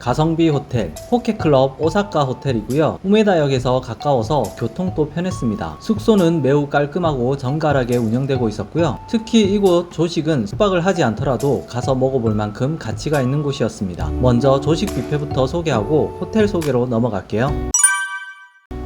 가성비 호텔, 호케클럽 오사카 호텔이고요. 우메다역에서 가까워서 교통도 편했습니다. 숙소는 매우 깔끔하고 정갈하게 운영되고 있었고요. 특히 이곳 조식은 숙박을 하지 않더라도 가서 먹어볼 만큼 가치가 있는 곳이었습니다. 먼저 조식 뷔페부터 소개하고 호텔 소개로 넘어갈게요.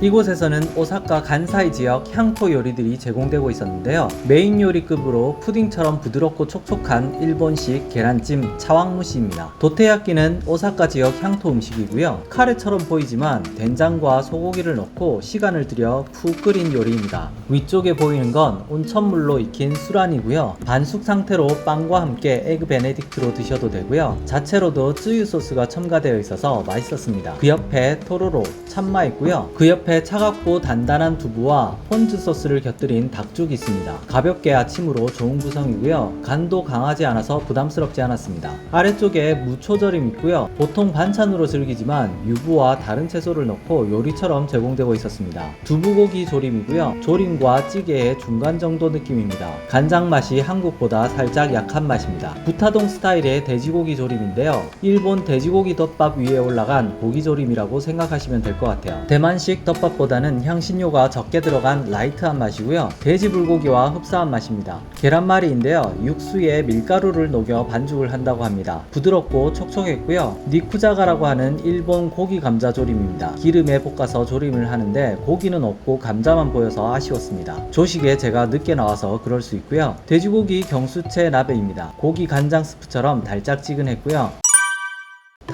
이곳에서는 오사카 간사이 지역 향토 요리들이 제공되고 있었는데요. 메인 요리급으로 푸딩처럼 부드럽고 촉촉한 일본식 계란찜 차왕무시입니다. 도테야끼는 오사카 지역 향토 음식이고요. 카레처럼 보이지만 된장과 소고기를 넣고 시간을 들여 푹 끓인 요리입니다. 위쪽에 보이는 건 온천물로 익힌 수란이고요. 반숙 상태로 빵과 함께 에그 베네딕트로 드셔도 되고요. 자체로도 쯔유 소스가 첨가되어 있어서 맛있었습니다. 그 옆에 토로로 참마 있고요. 그 옆에 차갑고 단단한 두부와 폰즈 소스를 곁들인 닭죽이 있습니다. 가볍게 아침으로 좋은 구성이고요. 간도 강하지 않아서 부담스럽지 않았습니다. 아래쪽에 무초절임 있고요. 보통 반찬으로 즐기지만 유부와 다른 채소를 넣고 요리처럼 제공되고 있었습니다. 두부고기 조림이고요. 조림과 찌개의 중간 정도 느낌입니다. 간장 맛이 한국보다 살짝 약한 맛입니다. 부타동 스타일의 돼지고기 조림인데요. 일본 돼지고기 덮밥 위에 올라간 고기 조림이라고 생각하시면 될 것 같아요. 대만식 덮밥 보다는 향신료가 적게 들어간 라이트한 맛이고요. 돼지 불고기와 흡사한 맛입니다. 계란말이인데요. 육수에 밀가루를 녹여 반죽을 한다고 합니다. 부드럽고 촉촉했고요. 니쿠자가라고 하는 일본 고기 감자 조림입니다. 기름에 볶아서 조림을 하는데 고기는 없고 감자만 보여서 아쉬웠습니다. 조식에 제가 늦게 나와서 그럴 수 있고요. 돼지고기 경수채 나베입니다. 고기 간장 스프처럼 달짝지근했고요.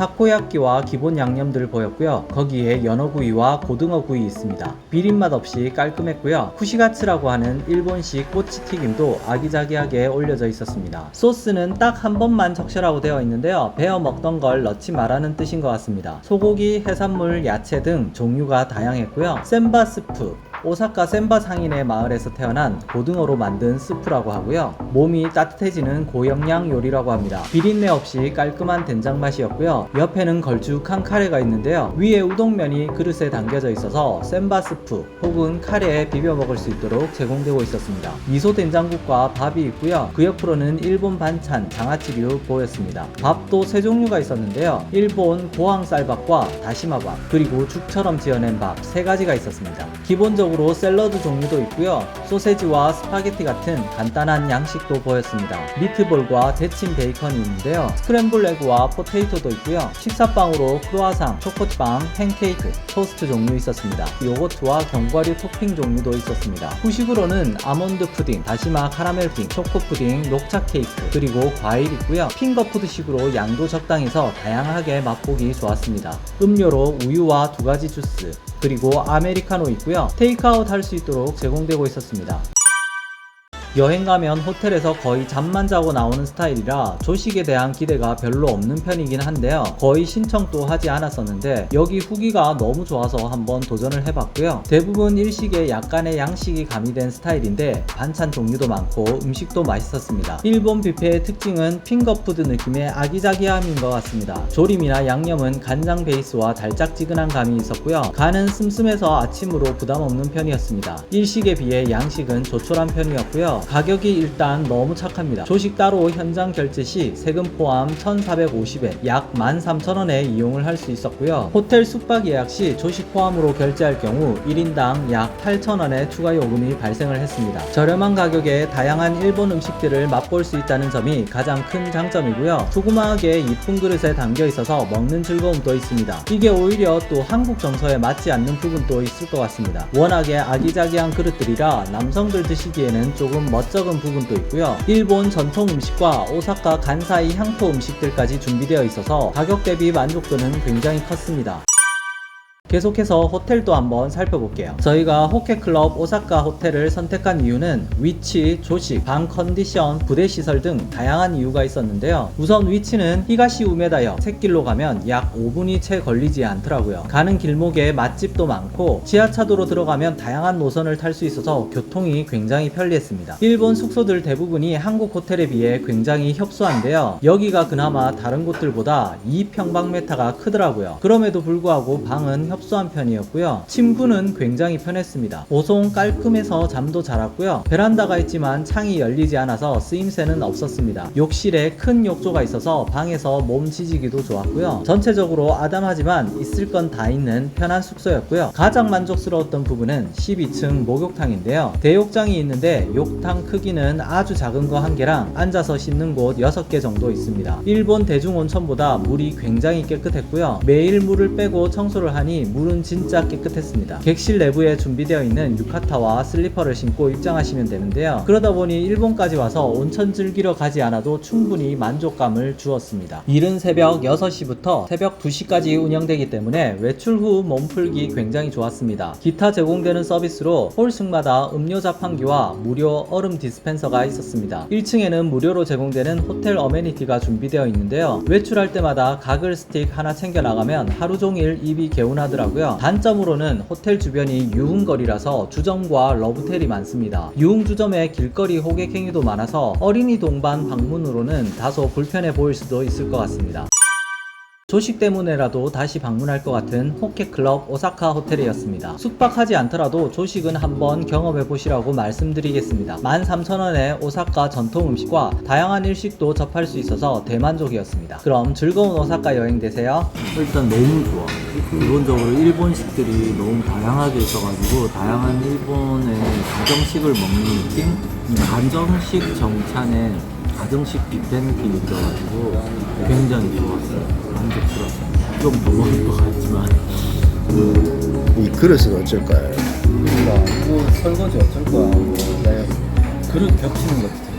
타코야끼와 기본 양념들을 보였고요. 거기에 연어구이와 고등어구이 있습니다. 비린맛 없이 깔끔했고요. 쿠시가츠라고 하는 일본식 꼬치튀김도 아기자기하게 올려져 있었습니다. 소스는 딱 한 번만 적셔라고 되어 있는데요. 베어 먹던 걸 넣지 말라는 뜻인 것 같습니다. 소고기, 해산물, 야채 등 종류가 다양했고요. 센바 스프, 오사카 센바 상인의 마을에서 태어난 고등어로 만든 스프라고 하고요. 몸이 따뜻해지는 고영양 요리라고 합니다. 비린내 없이 깔끔한 된장 맛이었고요. 옆에는 걸쭉한 카레가 있는데요. 위에 우동면이 그릇에 담겨져 있어서 센바 스프 혹은 카레에 비벼 먹을 수 있도록 제공되고 있었습니다. 미소 된장국과 밥이 있고요. 그 옆으로는 일본 반찬 장아찌류 보였습니다. 밥도 세 종류가 있었는데요. 일본 고항 쌀밥과 다시마밥 그리고 죽처럼 지어낸 밥 세 가지가 있었습니다. 기본적으로 샐러드 종류도 있고요. 소세지와 스파게티 같은 간단한 양식도 보였습니다. 미트볼과 데친 베이컨이 있는데요. 스크램블 에그와 포테이토도 있고요. 식사빵으로 크로아상, 초코빵, 팬케이크, 토스트 종류 있었습니다. 요거트와 견과류 토핑 종류도 있었습니다. 후식으로는 아몬드 푸딩, 다시마 카라멜 푸딩, 초코 푸딩, 녹차 케이크, 그리고 과일 있고요. 핑거푸드식으로 양도 적당해서 다양하게 맛보기 좋았습니다. 음료로 우유와 두 가지 주스, 그리고 아메리카노 있고요. 테이크 아웃 할 수 있도록 제공되고 있었습니다. 여행 가면 호텔에서 거의 잠만 자고 나오는 스타일이라 조식에 대한 기대가 별로 없는 편이긴 한데요. 거의 신청도 하지 않았었는데 여기 후기가 너무 좋아서 한번 도전을 해봤고요. 대부분 일식에 약간의 양식이 가미된 스타일인데 반찬 종류도 많고 음식도 맛있었습니다. 일본 뷔페의 특징은 핑거푸드 느낌의 아기자기함인 것 같습니다. 조림이나 양념은 간장 베이스와 달짝지근한 감이 있었고요. 간은 슴슴해서 아침으로 부담 없는 편이었습니다. 일식에 비해 양식은 조촐한 편이었고 요. 가격이 일단 너무 착합니다. 조식 따로 현장 결제 시 세금 포함 1,450엔, 약 13,000원에 이용을 할 수 있었고요. 호텔 숙박 예약 시 조식 포함으로 결제할 경우 1인당 약 8,000원의 추가 요금이 발생을 했습니다. 저렴한 가격에 다양한 일본 음식들을 맛볼 수 있다는 점이 가장 큰 장점이고요. 조그마하게 이쁜 그릇에 담겨 있어서 먹는 즐거움도 있습니다. 이게 오히려 또 한국 정서에 맞지 않는 부분도 있을 것 같습니다. 워낙에 아기자기한 그릇들이라 남성들 드시기에는 조금 멋쩍은 부분도 있고요. 일본 전통 음식과 오사카 간사이 향토 음식들까지 준비되어 있어서 가격 대비 만족도는 굉장히 컸습니다. 계속해서 호텔도 한번 살펴볼게요. 저희가 호케클럽 오사카 호텔을 선택한 이유는 위치, 조식, 방 컨디션, 부대 시설 등 다양한 이유가 있었는데요. 우선 위치는 히가시 우메다역 샛길로 가면 약 5분이 채 걸리지 않더라고요. 가는 길목에 맛집도 많고 지하차도로 들어가면 다양한 노선을 탈 수 있어서 교통이 굉장히 편리했습니다. 일본 숙소들 대부분이 한국 호텔에 비해 굉장히 협소한데요. 여기가 그나마 다른 곳들보다 2평방미터가 크더라고요. 그럼에도 불구하고 방은 협 소한 편이었고요. 침구는 굉장히 편했습니다. 보송 깔끔해서 잠도 잘 왔고요. 베란다가 있지만 창이 열리지 않아서 쓰임새는 없었습니다. 욕실에 큰 욕조가 있어서 방에서 몸 지지기도 좋았고요. 전체적으로 아담하지만 있을 건 다 있는 편한 숙소였고요. 가장 만족스러웠던 부분은 12층 목욕탕인데요. 대욕장이 있는데 욕탕 크기는 아주 작은 거 한 개랑 앉아서 씻는 곳 6개 정도 있습니다. 일본 대중 온천보다 물이 굉장히 깨끗했고요. 매일 물을 빼고 청소를 하니 물은 진짜 깨끗했습니다. 객실 내부에 준비되어 있는 유카타와 슬리퍼를 신고 입장하시면 되는데요. 그러다 보니 일본까지 와서 온천 즐기러 가지 않아도 충분히 만족감을 주었습니다. 이른 새벽 6시부터 새벽 2시까지 운영되기 때문에 외출 후 몸풀기 굉장히 좋았습니다. 기타 제공되는 서비스로 홀승마다 음료 자판기와 무료 얼음 디스펜서가 있었습니다. 1층에는 무료로 제공되는 호텔 어메니티가 준비되어 있는데요. 외출할 때마다 가글 스틱 하나 챙겨 나가면 하루 종일 입이 개운하더라고요. 단점으로는 호텔 주변이 유흥거리라서 주점과 러브텔이 많습니다. 유흥주점에 길거리 호객 행위도 많아서 어린이 동반 방문으로는 다소 불편해 보일 수도 있을 것 같습니다. 조식 때문에라도 다시 방문할 것 같은 호케클럽 오사카 호텔이었습니다. 숙박하지 않더라도 조식은 한번 경험해 보시라고 말씀드리겠습니다. 13,000원에 오사카 전통 음식과 다양한 일식도 접할 수 있어서 대만족이었습니다. 그럼 즐거운 오사카 여행 되세요. 일단 너무 좋아. 기본적으로 일본식들이 너무 다양하게 있어가지고 다양한 일본의 가정식을 먹는 느낌? 가정식 정찬에 가정식 뷔페 느낌이 들어가지고 굉장히 좋았어요. 만족스러웠어요. 좀 너무할 것 같지만. 이 그릇은 어쩔까요? 그러니까 뭐 설거지 어쩔 거야. 뭐, 내 그릇 겹치는 것도